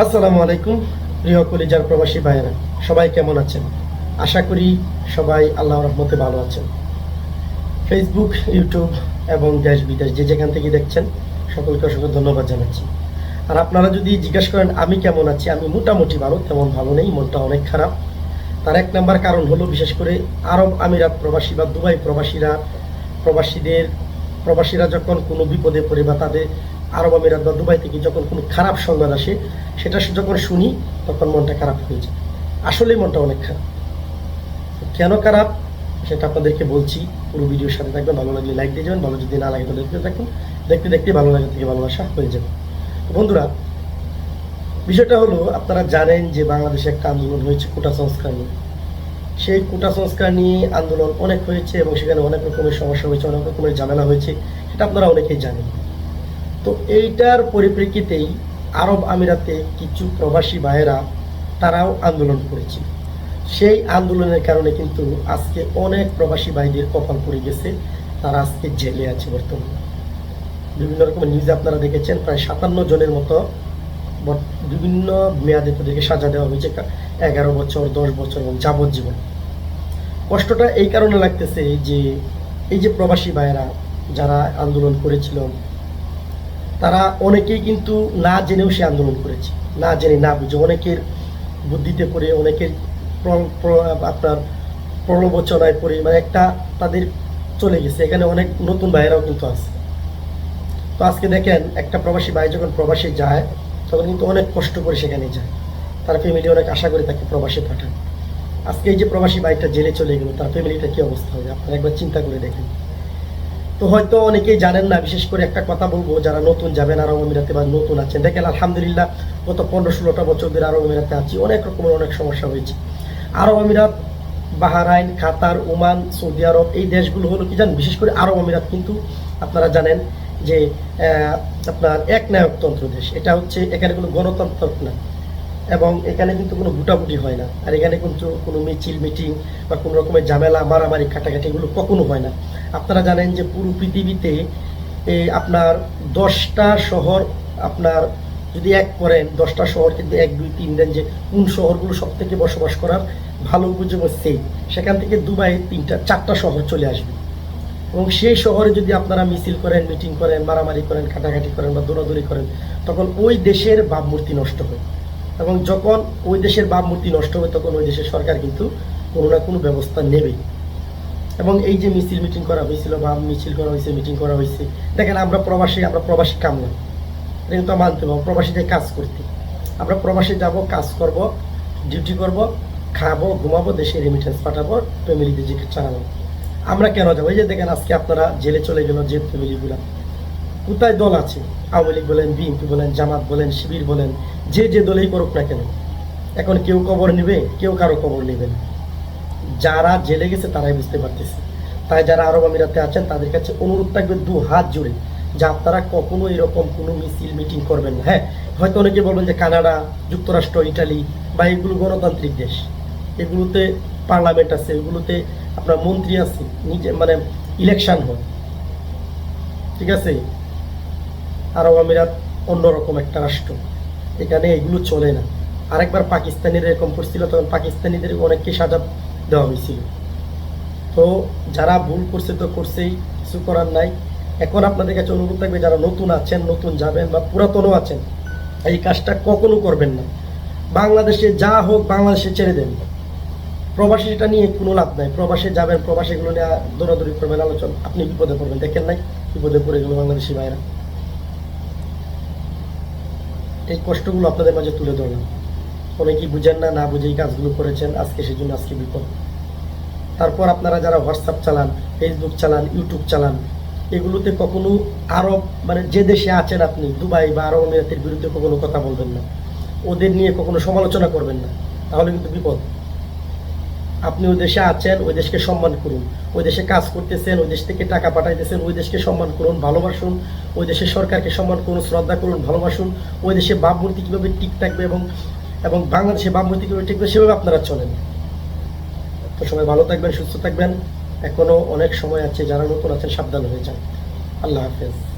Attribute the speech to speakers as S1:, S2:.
S1: আসসালামু আলাইকুম, প্রিয় কলিজার প্রবাসী ভাইয়েরা। সবাই কেমন আছেন? আশা করি সবাই আল্লাহ রহমতে ভালো আছেন। ফেসবুক ইউটিউব এবং দেশ বিদেশ যে যেখান থেকে দেখছেন, সকলকে অসংখ্য ধন্যবাদ জানাচ্ছি। আর আপনারা যদি জিজ্ঞেস করেন, আমি কেমন আছি? আমি মোটামুটি ভালো, তেমন ভালো নেই, মনটা অনেক খারাপ। তার এক নাম্বার কারণ হলো, বিশেষ করে আরব আমিরাত প্রবাসী বা দুবাই প্রবাসীরা, প্রবাসীদের, প্রবাসীরা যখন কোনো বিপদে পড়ে বা তাদের আরব আমিরাত বা দুবাই থেকে যখন কোনো খারাপ সংবাদ আসে, সেটা যখন শুনি, তখন মনটা খারাপ হয়ে যায়। আসলেই মনটা অনেক খারাপ। কেন খারাপ? সেটা আপনাদেরকে বলছি। পুরো ভিডিওর সাথে থাকবেন, ভালো লাগলে লাইক দিয়ে যাবেন, ভালো যদি না লাগে তো দেখতে থাকুন। দেখতে দেখতে ভালো লাগে থেকে ভালোবাসা হয়ে যাবে। বন্ধুরা, বিষয়টা হলো, আপনারা জানেন যে বাংলাদেশে একটা আন্দোলন হয়েছে কোটা সংস্কার নিয়ে। সেই কোটা সংস্কার নিয়ে আন্দোলন অনেক হয়েছে এবং সেখানে অনেক রকমের সমস্যা হয়েছে, অনেক রকমের ঝামেলা হয়েছে, সেটা আপনারা অনেকেই জানেন। তো এইটার পরিপ্রেক্ষিতেই আরব আমিরাতে কিছু প্রবাসী ভাইয়েরা তারাও আন্দোলন করেছে সেই আন্দোলনের কারণে কিন্তু আজকে অনেক প্রবাসী ভাইদের কপাল পড়ে গেছে, তারা আজকে জেলে আছে বর্তমানে। বিভিন্ন রকমের নিউজ আপনারা দেখেছেন, প্রায় সাতান্ন জনের মতো বিভিন্ন মেয়াদে তাদেরকে সাজা দেওয়া হয়েছে এগারো বছর, দশ বছর এবং যাবজ্জীবন। কষ্টটা এই কারণে লাগতেছে যে, এই যে প্রবাসী ভাইয়েরা যারা আন্দোলন করেছিল তারা অনেকেই কিন্তু না জেনেও সে আন্দোলন করেছে। না জেনে, না বুঝে। অনেকের বুদ্ধিতে পড়ে অনেকের আপনার প্রলোচনায় পড়ে মানে একটা তাদের চলে গেছে। এখানে অনেক নতুন ভাইয়েরাও কিন্তু আছে। তো আজকে দেখেন, একটা প্রবাসী ভাই যখন প্রবাসে যায়, তখন কিন্তু অনেক কষ্ট করে সেখানে যায়। তার ফ্যামিলি অনেক আশা করে তাকে প্রবাসে পাঠায় আজকে এই যে প্রবাসী বাইকটা জেলে চলে গেল, তার ফ্যামিলিটা কি অবস্থা হবে? আপনারা একবার চিন্তা করে দেখেন। তো হয়তো অনেকেই জানেন না, বিশেষ করে একটা কথা বলব, যারা নতুন যাবেন আরব আমিরাতে বা নতুন আছেন। দেখেন, আলহামদুলিল্লাহ, গত পনেরো ষোলোটা বছর ধরে আরব আমিরাতে আছি। অনেক রকমের অনেক সমস্যা হয়েছে। Arab Emirates, Bahrain, Qatar, Oman, Saudi Arabia, এই দেশগুলো হলো কি জানেন? বিশেষ করে আরব আমিরাত কিন্তু আপনারা জানেন যে আপনার এক নায়কতন্ত্র দেশ। এটা হচ্ছে, এখানে কোনো গণতন্ত্র না। এবং এখানে কিন্তু কোনো ভুটাভুটি হয় না। আর এখানে কিন্তু কোনো মিছিল, মিটিং বা কোনো রকমের ঝামেলা, মারামারি, কাটাকাটি এগুলো কখনো হয় না। আপনারা জানেন যে পুরো পৃথিবীতে আপনার দশটা শহর আপনার যদি এক করেন, দশটা শহর কিন্তু এক, দুই, তিন দেন যে কোন শহরগুলো সব থেকে বসবাস করার ভালো উপযোগ সেই সেখান থেকে দুবাই তিনটা, চারটা শহর চলে আসবে। এবং সেই শহরে যদি আপনারা মিছিল করেন, মিটিং করেন, মারামারি করেন, কাটাকাটি করেন বা দৌড়াদৌড়ি করেন, তখন ওই দেশের ভাবমূর্তি নষ্ট হয়। এবং যখন ওই দেশের ভাবমূর্তি নষ্ট হবে, তখন ওই দেশের সরকার কিন্তু কোনো না কোনো ব্যবস্থা নেবেই এবং এই যে মিছিল মিটিং করা হয়েছিল বা মিছিল করা হয়েছে, মিটিং করা হয়েছে, দেখেন আমরা প্রবাসী আমরা প্রবাসী কামলা এটা কিন্তু মানতে পারব প্রবাসীদের কাজ করতে। আমরা প্রবাসী যাব, কাজ করব, ডিউটি করব, খাব, ঘুমাবো, দেশে রেমিটেন্স পাঠাবো ফ্যামিলিতে যে চালাবো। আমরা কেন যাব? এই যে দেখেন, আজকে আপনারা জেলে চলে গেল যে ফ্যামিলিগুলা কোথায় দল আছে? আওয়ামী লীগ বলেন, বিএনপি বলেন, জামাত বলেন, শিবির বলেন, যে যে দলেই করুক না কেন, এখন কেউ খবর নেবে, কেউ কারও খবর নেবে না। যারা জেলে গেছে তারাই বুঝতে পারতেছে। তাই যারা আরব আমিরাতে আছেন, তাদের কাছে অনুরোধ থাকবে দু হাত জুড়ে যে আপনারা কখনো এরকম কোনো মিছিল, মিটিং করবেন না। হ্যাঁ হয়তো অনেকে বলবেন যে কানাডা, যুক্তরাষ্ট্র, ইটালি বা এগুলো গণতান্ত্রিক দেশ, এগুলোতে পার্লামেন্ট আছে, এগুলোতে আপনার মন্ত্রী আছে, নিজে মানে ইলেকশন হয়। ঠিক আছে? আরব আমিরাত অন্যরকম একটা রাষ্ট্র। এখানে এগুলো চলে না। আরেকবার পাকিস্তানিরা এরকম করছিল, তখন পাকিস্তানিদের অনেককে সাজা দেওয়া হয়েছিল। তো যারা ভুল করছে তো করছেই, কিছু করার নাই। এখন আপনাদের কাছে অনুরোধ থাকবে, যারা নতুন আছেন, নতুন যাবেন বা পুরাতনও আছেন, এই কাজটা কখনো করবেন না। বাংলাদেশে যা হোক বাংলাদেশে ছেড়ে দেন। প্রবাসী এটা নিয়ে কোনো লাভ নাই। প্রবাসে যাবেন প্রবাসীগুলো নিয়ে দৌড়াদৌড়ি করবেন, আলোচনা আপনি বিপদে পড়বেন। দেখেন নাই, বিপদে পড়ে গেল বাংলাদেশি ভাইরা। এই কষ্টগুলো আপনাদের মাঝে তুলে ধরলাম। অনেকেই বুঝেন না না বুঝেই কাজগুলো করেছেন, আজকে সেই জন্য আজকে বিপদ। তারপর আপনারা যারা হোয়াটসঅ্যাপ চালান ফেসবুক চালান ইউটিউব চালান, এগুলোতে কখনো আরব মানে যে দেশে আছেন আপনি, দুবাই বা আরব আমিরাতের বিরুদ্ধে কখনো কথা বলবেন না। ওদের নিয়ে কখনো সমালোচনা করবেন না। তাহলে কিন্তু বিপদ। আপনি ওই দেশে আছেন, ওই দেশকে সম্মান করুন। ওই দেশে কাজ করতেছেন, ওই দেশ থেকে টাকা পাঠাইতেছেন, ওই দেশকে সম্মান করুন, ভালোবাসুন। ওই দেশের সরকারকে সম্মান করুন, শ্রদ্ধা করুন, ভালোবাসুন। ওই দেশে ভাবমূর্তি কীভাবে ঠিক থাকবে এবং এবং বাংলাদেশে ভাবমূর্তি কীভাবে টিকবে সেভাবে আপনারা চলেন। তো সবাই ভালো থাকবেন, সুস্থ থাকবেন। এখনও অনেক সময় আছে, যারা নতুন আছেন, সাবধান হয়ে যান। আল্লাহ হাফেজ।